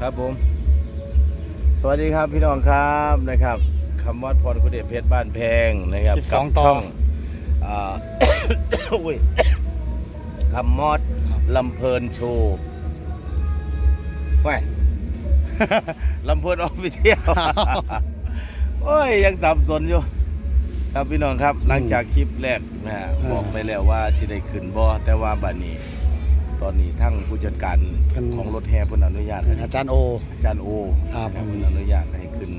ครับผม สวัสดีครับพี่น้องครับนะครับคำวัดพรกุเดชเพชรบ้านแพงนะครับสิบสองกับต่อช่องอ่า อุ้ยคำมอดลำเพลินโชว์ไม่ ลำเพลินออฟฟิเชียล โอ้ย ยังสับสนอยู่ ครับพี่น้องครับหลังจากคลิปแรกนะฮะอ่าบอกไปแล้วว่าสิได้ขึ้นบ่แต่ว่าบัดนี้ ตอนนี้ทั้งผู้จัดการเป็นของรถแห่เพิ่นอนุญาตให้อาจารย์โอ อาจารย์โอครับนะผมเพิ่นอนุญาตให้ขึ้น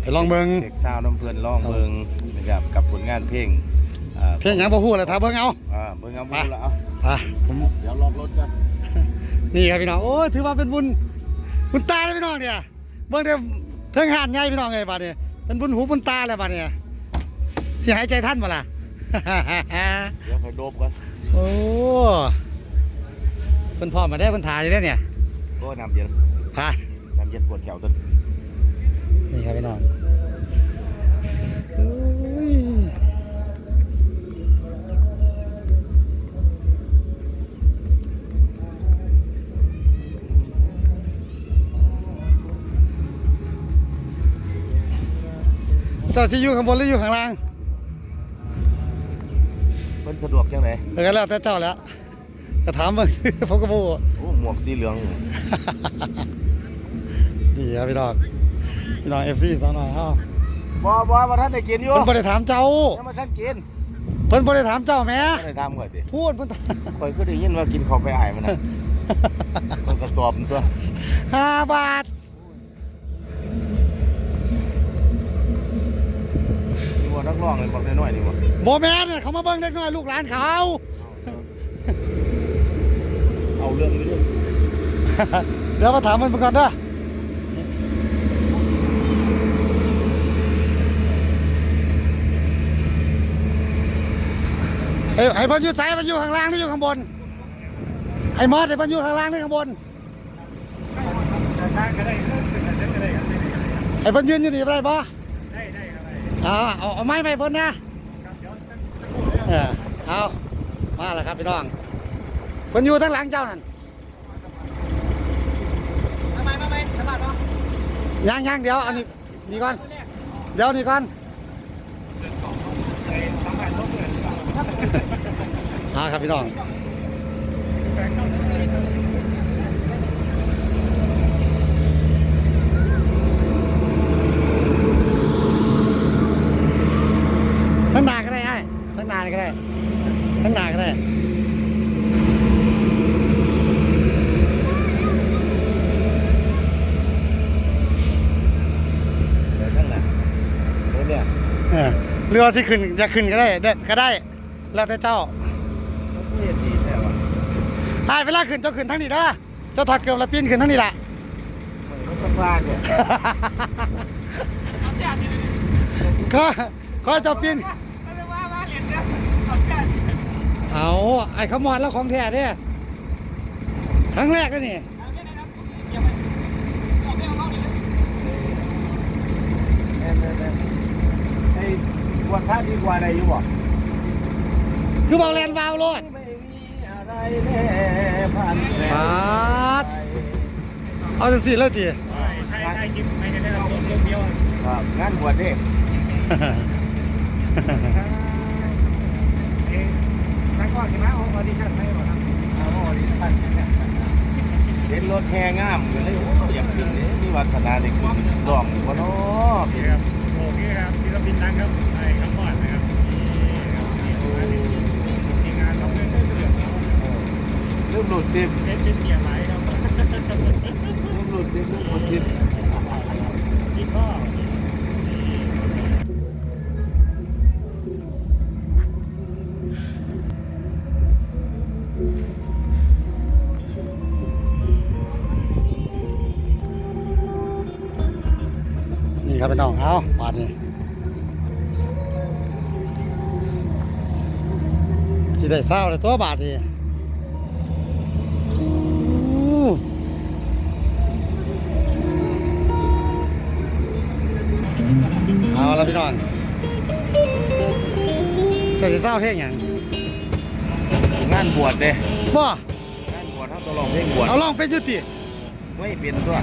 ไปลองเบิงเช็คซาวด์น้ำเพิ่นร้องครับ เบิ่งนะครับกับผลงานเพลงอ่าเพลงหยังบ่ฮู้เลยถ้าเบิ่งเอาอ่าเบิ่งเอาไปบุญละเอาไปผมเดี๋ยวล็อกรถกันนี่ครับพี่น้องโอ้ยถือว่าเป็นบุญบุญตาเลยพี่น้องเนี่ยเบิ่งเด้อเทิงหานใหญ่พี่น้องเอ้ยบัดนี้เป็นบุญหูบุญตาแล้วบัดนี้สิหายใจทันบ่ล่ะ เดี๋ยวค่อยโดบก่อนโอ้เพิ่นพร้อมมาได้เพิ่นถ่ายอยู่เด้อเนี่ยโอ้น้ำเย็นนไป้ำเย็นปวดแขวต้นนี่ครับพี่น้องโอ้ยเจ้าสิอยู่ข้างบนหรืออยู่ข้างล่างเพิ่นสะดวกจังไดเออก็แล้วแต่เจ้าแล้ว ก็ถามเบิ่งผมก็บ่รู้โอ้หมวกสีเหลืองดีครับพี่น้องพี่น้อง FC สาวน้อยเฮาบ่บ่มาท่านได้กินอยู่เพิ่นบ่ได้ถามเจ้ายังมาท่านกินเพิ่นบ่ได้ถามเจ้าแหม่ไม่ได้ทำข่อยดิพูดเพิ่นถามข่อยก็ได้ยินว่ากินของไปอายมันนะมันก็ตอบมันตัวห้าบาทนี่ว่านักร้องเลยบอกน้อยๆนี่ว่าโบแมนเนี่ยเขามาเบิ่งเด็กน้อยลูกหลานเขา เอาเรื่องนี้ด้วยเดี๋ยวมาถามมันก่อนเด้อไอ้ไอ้เพันอยูไสายมันอยู่ข้างล่างหรืออยู่ข้างบน ไอ้มอสไอ้เพันอยู่ข้างล่างหรือข้างบน ไอ้เพันยืนอยู่นี่ได้ปะได้ได้ครับเอาเอาไม้ไปเพิ่นนะ เออเอามาแล้วครับพี่น้อง เพิ่นอยู่ทั้งหลังเจ้านั่นทำไมมาไหมสบายปะยังยังเดี๋ยวอันนี้นี่ก่อน เดี๋ยวนี่ก่อนหาครับพี่น้องทั้งหนาก็ได้ไอ้ทั้งหนาก็ได้ทั้งหนาก็ได้ เดี๋ยวข้างหน้าเดี๋ยวเนี่ย เอ อเรือสิขึ้นจะขึ้นก็ได้ได้ก็ได้ แล้วแต่เจ้าเฮ็ดดีแท้ว่ะไอ้เวลาขึ้นเจ้าขึ้นทั้งนี้นะเจ้าถอดเกลือแล้วปีนขึ้นทั้งนี้ละข่อยก็สักว่าเนี่ยก็ก็เจ้าปีนไม่ได้ว่าว่าเหรียญนะเอาแค่เอาไอ้ขมอนแล้วของแท้เนี่ยครั้งแรกเลยนี่ เอาแค่ไหนครับเดี๋ยวไปเอาไปเอาเข้าดิ แม่นๆๆไอ้ วันท่าดีกว่าได้อยู่บ่คือบอกแลนวาวโลดไม่มีอะไรแน่ผ่านแล้ปาดเอาจังสี่เลยจีใครใครกินใครกันได้เราคนเดียวครับงานบวชนี่เองนักก็ใช่ไหมโอ้ออดิชั่นให้หมดครับเอาออดิชั่นเห็นรถแห่งามก็เลยโอ้อยากขึ้นนี่มีวาสนาได้ขึ้นร้องบ่เนาะ นี่ครับโอ้นี่ครับศิลปินดังครับไอ้คำมอดนะครับนี่ครับนี่สุดท้ายนี่ทีมงานเราเล่นได้เสือกครับลืมหลุดซิมเล่นเป็นเกียร์ไหลครับลืมหลุดซิมลืมหลุดซิมกินพ่อนี่ ครับพี่น้องเอาบาทนี่สิได้เศร้าเลยตัวบาทนี่อู้เอาละพี่น้องจะสิเศร้าเพลงอย่างงานบวชเด้บ่งานบวชเฮาต้องร้องเพลงบวชเอาลองเป็นอยุติไม่เป็นตัว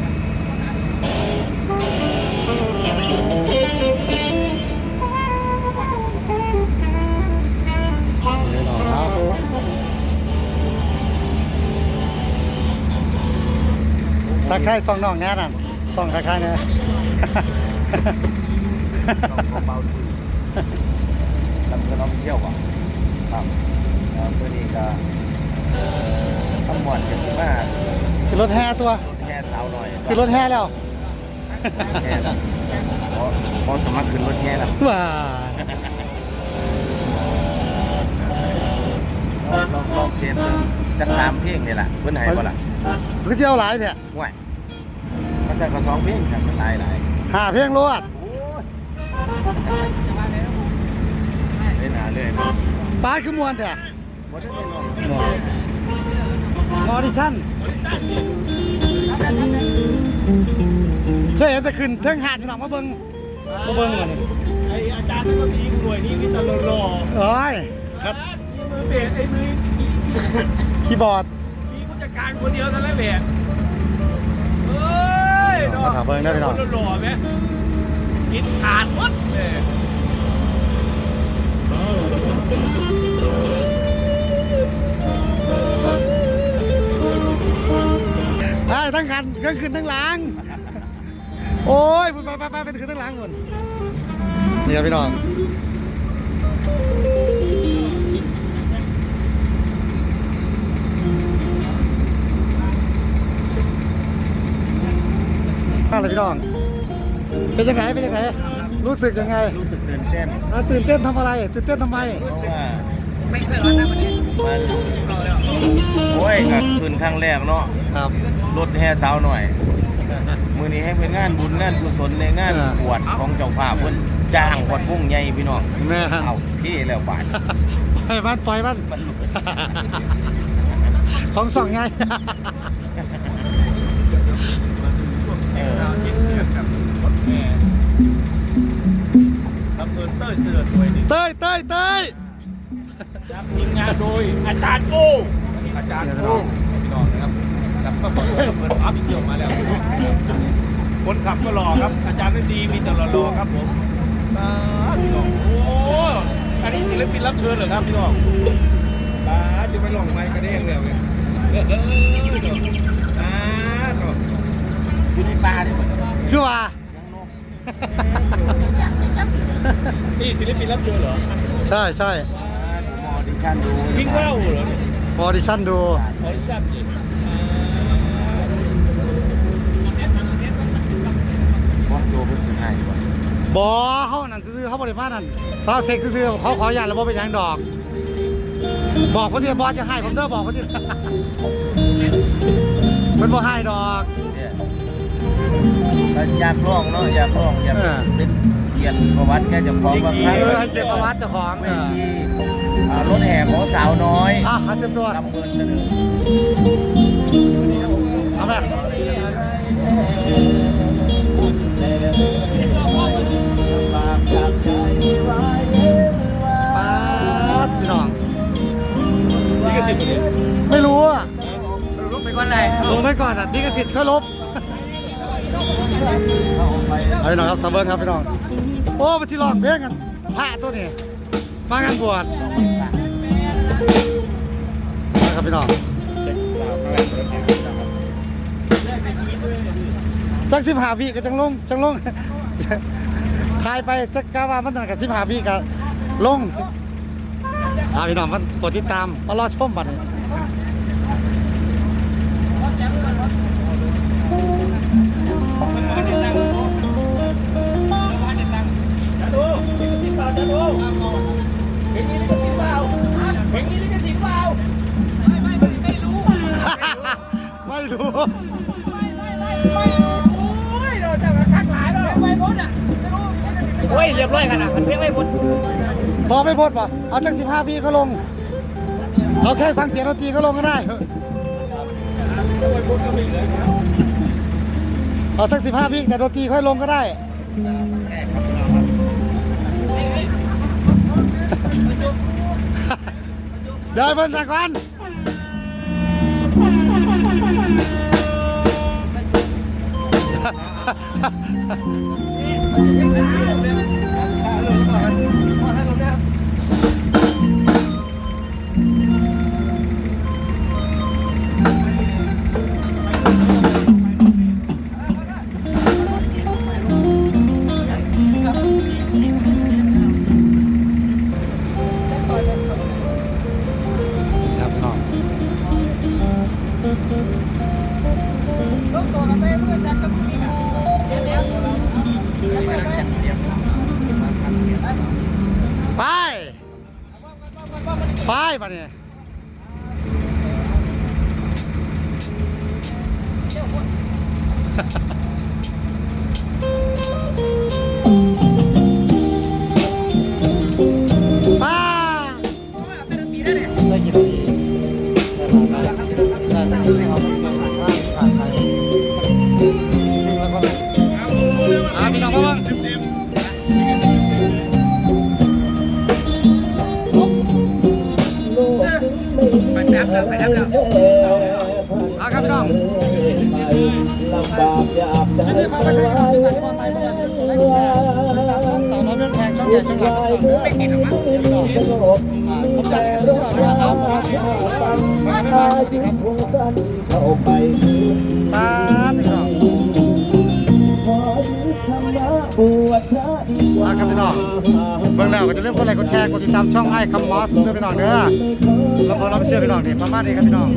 ทักทายซองน้องแน่นั่นซองทักทายเนี่ยเบาๆลำเพื่อนน้องเชี่ยวก่อนครับแล้วเพื่อนนี่ก็ทำหมอนกันสิมาคือรถแห่ตัว รถแห่สาวหน่อยคือรถแห่แล้วแห่แล้วขอขอสมัครขึ้นรถแห่แล้วว้าลองลองเพลงจักสามเพลงนี่แหละเพื่อนให้บ่ล่ะ คือจะเอาหลายเนี่ยห่วยมันจะก็สองเพลงครับมันหลายหลายหาเพลงรวดเล่นหาเรื่อยปาดคือมวนแต่บ่ได้ไปลองออดิชั่นเคยเห็นแต่ขึ้นเทิงหาดพี่น้องมาเบิ่งมาเบิ่งมานี่ไออาจารย์ก็มีหน่วยนี้มีตลอดหล่อเอ้ยครับมือเบสไอ้มือคีย์บอร์ดมีผู้จัด การคนเดียวนั่นแหละเบสเฮ้ยมาถามเบิ่งได้พี่น้อง คนหล่อไหมกินขาดหมดเลยไอ้ยทั้งคันทั้งขึ้นทั้งหลัง โอ้ยไปไปไปไปขึ้นทั้งหลังหมดนี่ครับพี่น้อง น้อง เป็นยังไงเป็นยังไงรู้สึกยังไงรู้สึกตื่นเต้นอะตื่นเต้นทำอะไร ตื่นเต้นทำไม เพราะว่าไม่เคยร้อนนะวันนี้มันโอ้ยก็ขึ้นครั้งแรกเนาะครับ รถแห่สาวหน่อย มือนี้ให้เป็นงานบุญงานกุศลในงานอ่า บวชของเจ้าภาพเพิ่นจ้างวัดพุ่งใหญ่พี่น้องแม่เอาพี่แล้วบาดปล่อยมันปล่อยมัน มันหลุดของสองไง เออ ทำเงินเต้ยเสือหน่วยนี้เต้ยเต้ยเต้ยนำทีมงานโดยอาจารย์โอ้อาจารย์โอ้พี่น้องนะครับแล้วก็เปิดเปิดอัพอีกเดียวมาแล้ว คนขับก็หล่อครับ อาจารย์ไม่ดีมีแต่หล่อๆครับผมอ่าพี่น้องโอ้อันนี้ศิลปินรับเชิญเหรอครับพี่น้องตาจะไปลองไม้กระเด้งเลยเว้ยเออเอออ่าต่ออยู่ในป่านี่หมดคือว่า นี่ศิลปินรับเชิญเหรอใช่ใช่ผมออดิชั่นดูพิงเล่าเหรอเนี่ยออดิชั่นดู ออริสันนี่บอสโจเพิ่นสิให้บ่บอเขานั่นซื้อๆเขาบริมานั่นซาวเซ็กซื้อๆเขาขออย่างแล้วบ่เป็นหยังดอก บอกพอดีบอสจะให้ผมเด้อบอกพอดีมันบ่ให้ดอกเนี่ย ก็อยากลองเนาะอยากลองอยากเออ เป็นเกียรติประวัติแกเจะของบางครั้งเออให้เกียรติประวัติเจ้าของเวเออทีอ่ารถแห่ของสาวน้อยอะเอาเต็มตัวลำเงินเสนอ เอาไหมป๊าดพี่น้อง นี่ก็สิบคนนี้ไม่รู้อะรู้ไปก่อนเลยลงไปก่อนอะนี่ก็สิทธิ์เขาลบ เอาพี่น้องครับทำเบิ้งครับพี่น้อง โอ้มาที่ร้องเพลงกันพระตัวนี้ มางานบวชนะครับพี่น้องเจ็ดสาวแรกรถแห่นะครับจักสิบหาวิก็จังลงจังลงถ่ายไปจักกาว่ามันนั่นกับสิบหาวิก็ลงอ่าพี่น้องมันกดติดตามมารอชมบัดนี้ จะดูเพลงนี้นี่ก็สิบเปล่าเพลงนี้นี่ก็สิบเปล่าไม่ไม่ไม่ไม่รู้ไม่รู้โอ้ยเราจะมาคักหลายเลยไม่พ้นอะไม่รู้โอ้ยเรียบร้อยขนาดมันเพลงไม่พ้นพอไม่พดป่ะเอาจักสิบห้าวิก็ลงเอาแค่ฟังเสียงดนตรีก็ลงก็ได้เอครับเอาสักสิบห้าวิแต่ดนตรีค่อยลงก็ได้ เดี๋ยวให้เพิ่นสักวันค ไปปะเนี่ยป้า อาครับพี่น้องยินดีฟังไปที่พี่น้องที่มาที่ออนไลน์ของเราที่ไลฟ์แชร์ตามช่องสาวน้อยเพื่อนแพงช่องใหญ่ช่องหลักครับพี่น้องเด้อไม่ติดหรอวะพี่น้องอ่าผมอยากให้ทุกคนด้วยครับผมมาณนี่มาบ๊ายบายสวัสดีครับคงสั้นเข้าไปตาพี่ เบื้องเบิ่งแล้วก็จะเริ่มกดไลค์กดแชร์กดติดตามช่องไอ้คำมอสด้วยพี่น้องเด้อลำเพอเราไปเชื่อพี่น้องนี่ประมาณนี้ครับพี่น้อง